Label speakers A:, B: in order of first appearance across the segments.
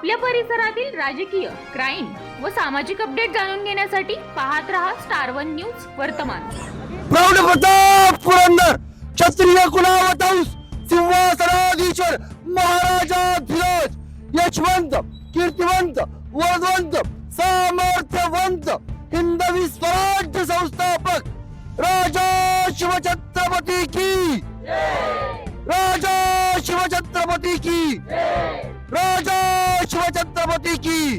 A: आपल्या परिसरातील राजकीय क्राईम व सामाजिक अपडेट जाणून घेण्यासाठी पाहत रहा स्टार वन न्यूज वर्तमान.
B: प्रौढ प्रताप पुरंदर क्षत्रिय कुलावतांस सिंहासनाधीश्वर महाराजा धीरज यशवंत कीर्तिवंत वर्धवंत सामर्थ्यवंत हिंदवी स्वराज्य संस्थापक राजा शिवछत्रपती की. राजा शिवछत्रपती की. राजा शिवछत्रपती की।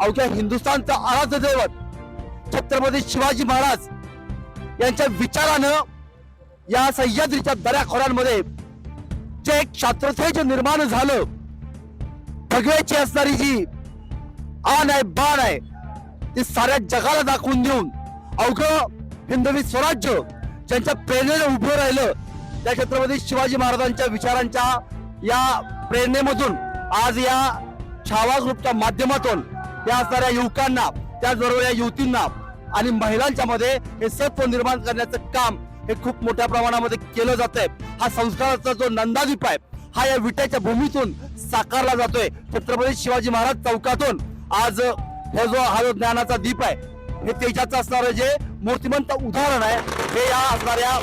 B: अवघ्या हिंदुस्थानचा आराध्य दैवत छत्रपती शिवाजी महाराज यांच्या विचारानं या सह्याद्रीच्या दऱ्याखोऱ्यांमध्ये जे एक शास्त्रतेज निर्माण झालं भगवेची असणारी जी आण आहे बाण आहे ती साऱ्या जगाला दाखवून देऊन अवघं हिंदवी स्वराज्य ज्यांच्या प्रेरणेनं उभं राहिलं त्या छत्रपती शिवाजी महाराजांच्या विचारांच्या या प्रेरणेमधून आज या छावा ग्रुपच्या माध्यमातून या असणाऱ्या युवकांना त्याचबरोबर या युवतींना आणि महिलांच्या मध्ये हे सत्व निर्माण करण्याचं काम हे खूप मोठ्या प्रमाणामध्ये केलं जात आहे हा संस्काराचा जो नंदादीप आहे हा या विट्याच्या भूमीतून साकारला जातोय. छत्रपती शिवाजी महाराज चौकातून आज हे जो हा जो ज्ञानाचा दीप आहे हे तेजाचं असणारं जे मूर्तिमंत उदाहरण आहे हे या असणाऱ्या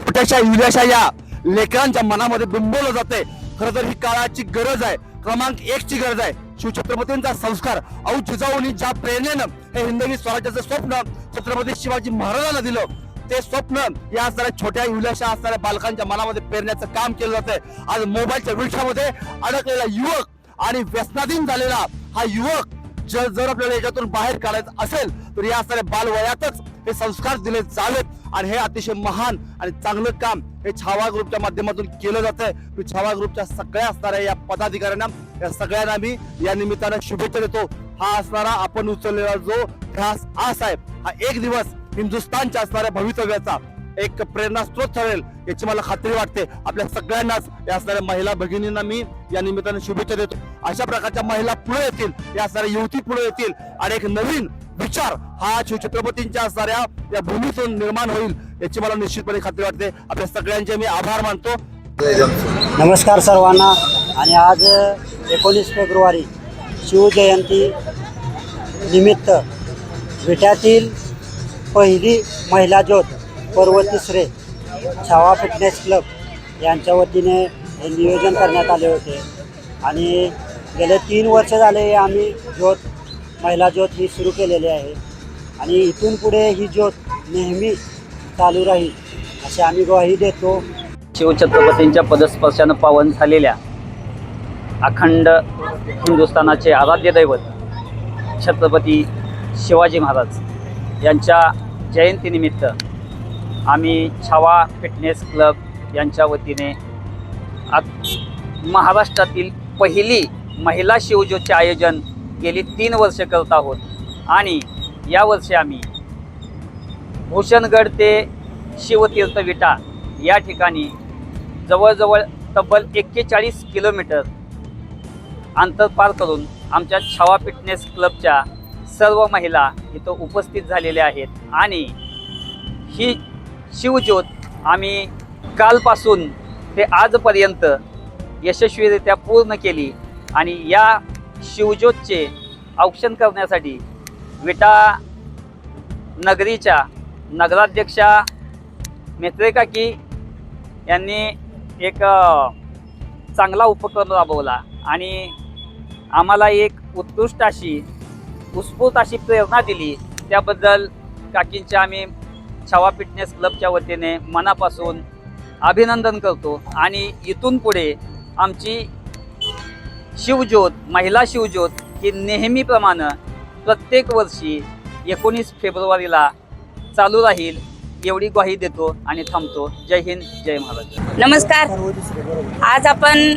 B: छोट्याशा युल्याशा या लेकरांच्या मनामध्ये बिंबवलं जाते खरं तर ही काळाची गरज आहे. क्रमांक एक ची गरज आहे. शिवछत्रपतींचा संस्कार औ जिजाऊनी ज्या प्रेरणेनं हे हिंदवी स्वराज्याचं स्वप्न छत्रपती शिवाजी महाराजांना दिलं ते स्वप्न या असणाऱ्या छोट्या युलाशा असणाऱ्या बालकांच्या मनामध्ये पेरण्याचं काम केलं जातंय. आज मोबाईलच्या विळख्यामध्ये अडकलेला युवक आणि व्यसनाधीन झालेला हा युवक जर जर आपल्याला याच्यातून बाहेर काढायचं असेल तर या असणाऱ्या बालवयातच हे संस्कार दिले जावेत आणि हे अतिशय महान आणि चांगलं काम हे छावा ग्रुपच्या माध्यमातून केलं जात आहे छावा ग्रुपच्या सगळ्या असणाऱ्या या पदाधिकाऱ्यांना या सगळ्यांना मी या निमित्तानं शुभेच्छा देतो. हा असणारा आपण उचललेला जो ध्यास आस आहे हा एक दिवस हिंदुस्थानच्या असणाऱ्या भवितव्याचा एक प्रेरणास्त्रोत ठरेल याची मला खात्री वाटते. आपल्या सगळ्यांनाच या असणाऱ्या महिला भगिनींना मी या निमित्तानं शुभेच्छा देतो. अशा प्रकारच्या महिला पुढे येतील या असणाऱ्या युवती पुढे येतील आणि एक नवीन विचार हा शिवछत्रपतींच्या असणाऱ्या या भूमीतून निर्माण होईल याची मला निश्चितपणे खात्री वाटते. आपल्या सगळ्यांचे मी आभार मानतो.
C: नमस्कार सर्वांना. आणि आज एकोणीस फेब्रुवारी शिवजयंती निमित्त विट्यातील पहिली महिला ज्योत पर्व तिसरे छावा फिटनेस क्लब यांच्या वतीने हे नियोजन करण्यात आले होते. आणि गेले तीन वर्ष झाले आम्ही ज्योत महिला ज्योत ही सुरू केलेली आहे. आणि इथून पुढे ही ज्योत नेहमी चालू राहील अशी आम्ही ग्वाही देतो.
D: शिवछत्रपतींच्या पदस्पर्शानं पावन झालेल्या अखंड हिंदुस्थानाचे आराध्य दैवत छत्रपती शिवाजी महाराज यांच्या जयंतीनिमित्त आम्ही छावा फिटनेस क्लब यांच्या वतीने आत महाराष्ट्रातील पहिली महिला शिवज्योतचे आयोजन गेली तीन वर्ष करत आहोत. आणि यावर्षी आम्ही भूषणगड ते शिवतीर्थ विटा या ठिकाणी जवळजवळ तब्बल एक्केचाळीस किलोमीटर अंतर पार करून आमच्या छावा फिटनेस क्लबच्या सर्व महिला इथं उपस्थित झालेल्या आहेत. आणि ही शिवज्योत आम्ही कालपासून ते आजपर्यंत यशस्वीरित्या पूर्ण केली. आणि या शिवज्योतचे औक्षण करण्यासाठी विटा नगरीच्या नगराध्यक्षा मेत्रेकाकी यांनी एक चांगला उपक्रम राबवला आणि आम्हाला एक उत्कृष्ट अशी उत्स्फूर्त अशी प्रेरणा दिली. त्याबद्दल काकींच्या आम्ही छावा फिटनेस क्लबच्या वतीने मनापासून अभिनंदन करतो. आणि इथून पुढे आमची शिवज्योत महिला शिवज्योत ही नेहमीप्रमाणे प्रत्येक वर्षी एकोणीस फेब्रुवारीला चालू राहील एवढी ग्वाही देतो आणि थांबतो. जय हिंद जय महाराज.
E: नमस्कार. आज आपण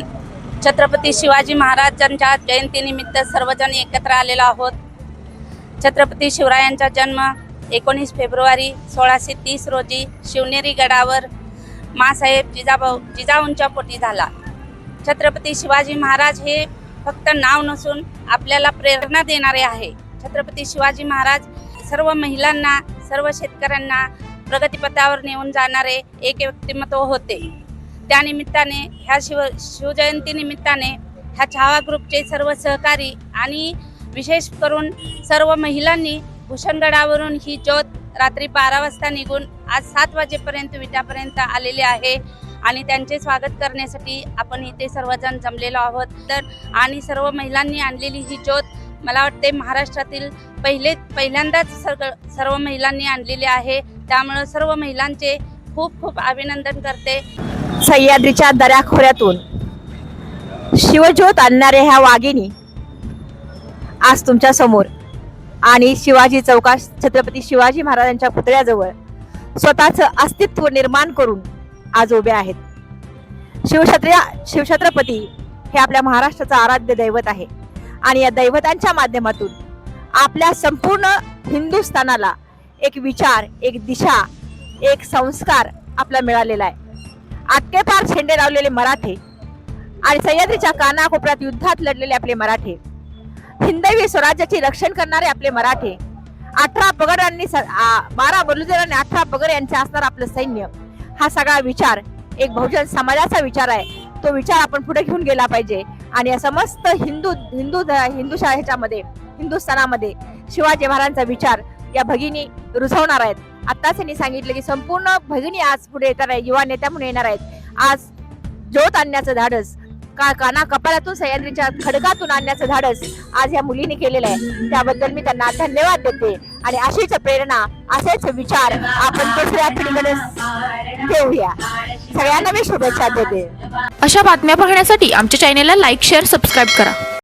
E: छत्रपती शिवाजी महाराजांच्या जयंतीनिमित्त सर्वजण एकत्र आलेलो आहोत. छत्रपती शिवरायांचा जन्म एकोणीस फेब्रुवारी सोळाशे तीस रोजी शिवनेरी गडावर मासाहेब जिजाभाऊ जिजाऊंच्या पोटी झाला. छत्रपती शिवाजी महाराज हे फक्त नाव नसून आपल्याला प्रेरणा देणारे आहे. छत्रपती शिवाजी महाराज सर्व महिलांना सर्व शेतकऱ्यांना प्रगतीपथावर नेऊन जाणारे एक व्यक्तिमत्व होते. त्यानिमित्ताने ह्या शिव शिवजयंती निमित्ताने ह्या छावा ग्रुपचे सर्व सहकारी आणि विशेष करून सर्व महिलांनी भूषणगडावरून ही ज्योत रात्री बारा वाजता निघून आज सात वाजेपर्यंत विटापर्यंत आलेले आहे. आणि त्यांचे स्वागत करण्यासाठी आपण इथे सर्वजण जमलेलो आहोत. तर आणि सर्व महिलांनी आणलेली ही ज्योत मला वाटते महाराष्ट्रातील पहिले पहिल्यांदाच सर्व सर्व महिलांनी आणलेली आहे. त्यामुळं सर्व महिलांचे खूप खूप अभिनंदन करते.
F: सह्याद्रीच्या दऱ्याखोऱ्यातून शिवज्योत आणणाऱ्या ह्या वाघिणी आज तुमच्यासमोर. आणि शिवाजी चौकात छत्रपती शिवाजी महाराजांच्या पुतळ्याजवळ स्वतःचं अस्तित्व निर्माण करून आज उभे आहेत. शिवछत्र शिवछत्रपती हे आपल्या महाराष्ट्राचं आराध्य दैवत आहे. आणि या दैवतांच्या माध्यमातून आपल्या संपूर्ण हिंदुस्थानाला एक विचार एक दिशा एक संस्कार आपला मिळालेला आहे. आटके पार झेंडे लावलेले मराठे आणि सह्याद्रीच्या कानाकोपऱ्यात युद्धात लढलेले आपले मराठे हिंदवी स्वराज्याचे रक्षण करणारे आपले मराठे अठरा पगडांनी स- बारा बलुजरांनी आणि अठरा पगड यांचे असणार आपलं सैन्य हा सगळा विचार एक बहुजन समाजाचा विचार आहे. तो विचार आपण पुढे घेऊन गेला पाहिजे. आणि या समस्त हिंदू हिंदू ध- हिंदू ह्याच्यामध्ये हिंदुस्थानामध्ये शिवाजी महाराजांचा विचार या भगिनी रुजवणार आहेत. आत्ताच त्यांनी सांगितलं की संपूर्ण भगिनी आज पुढे येणार आहे युवा नेत्या म्हणून येणार आहेत. आज ज्योत आणण्याचं धाडस का काना कपाळातून सह्याद्रीच्या खडकातून आणण्याचं धाडस आज या मुलीने केलेलं आहे. त्याबद्दल मी त्यांना धन्यवाद देते. आणि अशीच प्रेरणा असेच विचार आपण दुसऱ्या पिढीकडे देऊया सगळ्यांना मी शुभेच्छा देते.
A: अशा बातम्या पाहण्यासाठी आमच्या चॅनेलला लाईक शेअर सबस्क्राईब करा.